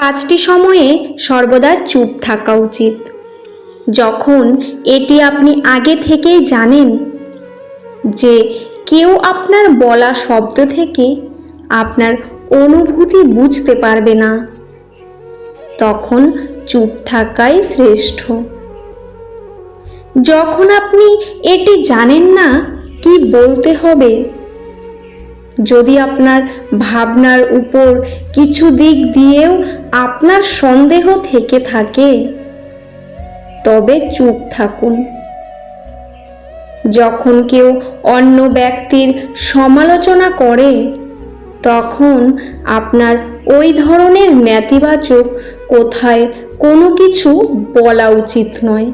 পাঁচটি সময়ে সর্বদা চুপ থাকা উচিত। যখন এটি আপনি আগে থেকেই জানেন যে কেউ আপনার বলা শব্দ থেকে আপনার অনুভূতি বুঝতে পারবে না, তখন চুপ থাকাই শ্রেষ্ঠ। যখন আপনি এটি জানেন না কি বলতে হবে, যদি আপনার ভাবনার উপর কিছু দিক দিয়েও আপনার সন্দেহ থেকে থাকে, তবে চুপ থাকুন। যখন কেউ অন্য ব্যক্তির সমালোচনা করে, তখন আপনার ওই ধরনের নেতিবাচক কোথায় কোনো কিছু বলা উচিত নয়।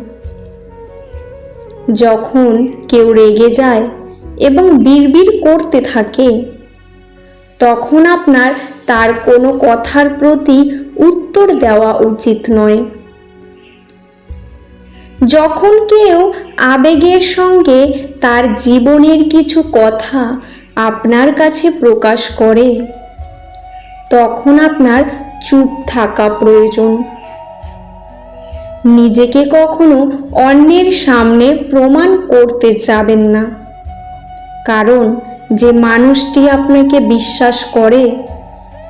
যখন কেউ রেগে যায় এবং বিড়বিড় করতে থাকে, তখন আপনার তার কোনো কথার প্রতি উত্তর দেওয়া উচিত নয়। যখন কেউ আবেগের সঙ্গে তার জীবনের কিছু কথা আপনার কাছে প্রকাশ করে, তখন আপনার চুপ থাকা প্রয়োজন। নিজেকে কখনো অন্যের সামনে প্রমাণ করতে যাবেন না। কারণ যে মানুষটি আপনাকে বিশ্বাস করে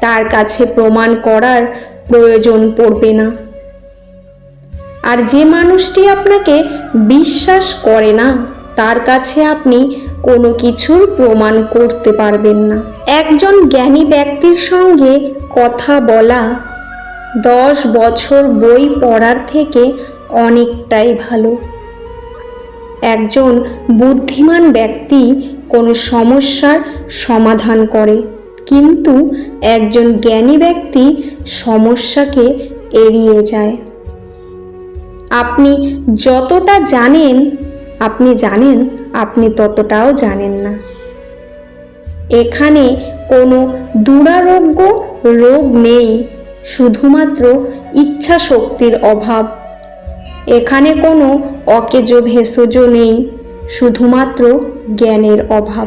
তার কাছে প্রমাণ করার প্রয়োজন পড়বে না। আর যে মানুষটি আপনাকে বিশ্বাস করে না, তার কাছে আপনি কোনো কিছুর প্রমাণ করতে পারবেন না। একজন জ্ঞানী ব্যক্তির সঙ্গে কথা বলা দশ বছর বই পড়ার থেকে অনেকটাই ভালো। একজন বুদ্ধিমান ব্যক্তি কোনো সমস্যার সমাধান করে। কিন্তু একজন জ্ঞানী ব্যক্তি সমস্যাকে এড়িয়ে যায়। আপনি যতটা জানেন, আপনি জানেন, আপনি ততটাও জানেন না। এখানে কোনো দুরারোগ্য রোগ নেই, শুধুমাত্র ইচ্ছা শক্তির অভাব। এখানে কোনো অকেজ ভেষজ নেই, শুধুমাত্র জ্ঞানের অভাব।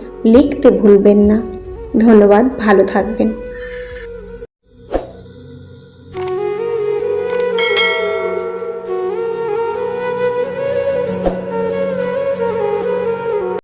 লিখতে ভুলবেন না। ধন্যবাদ ভালো থাকবেন।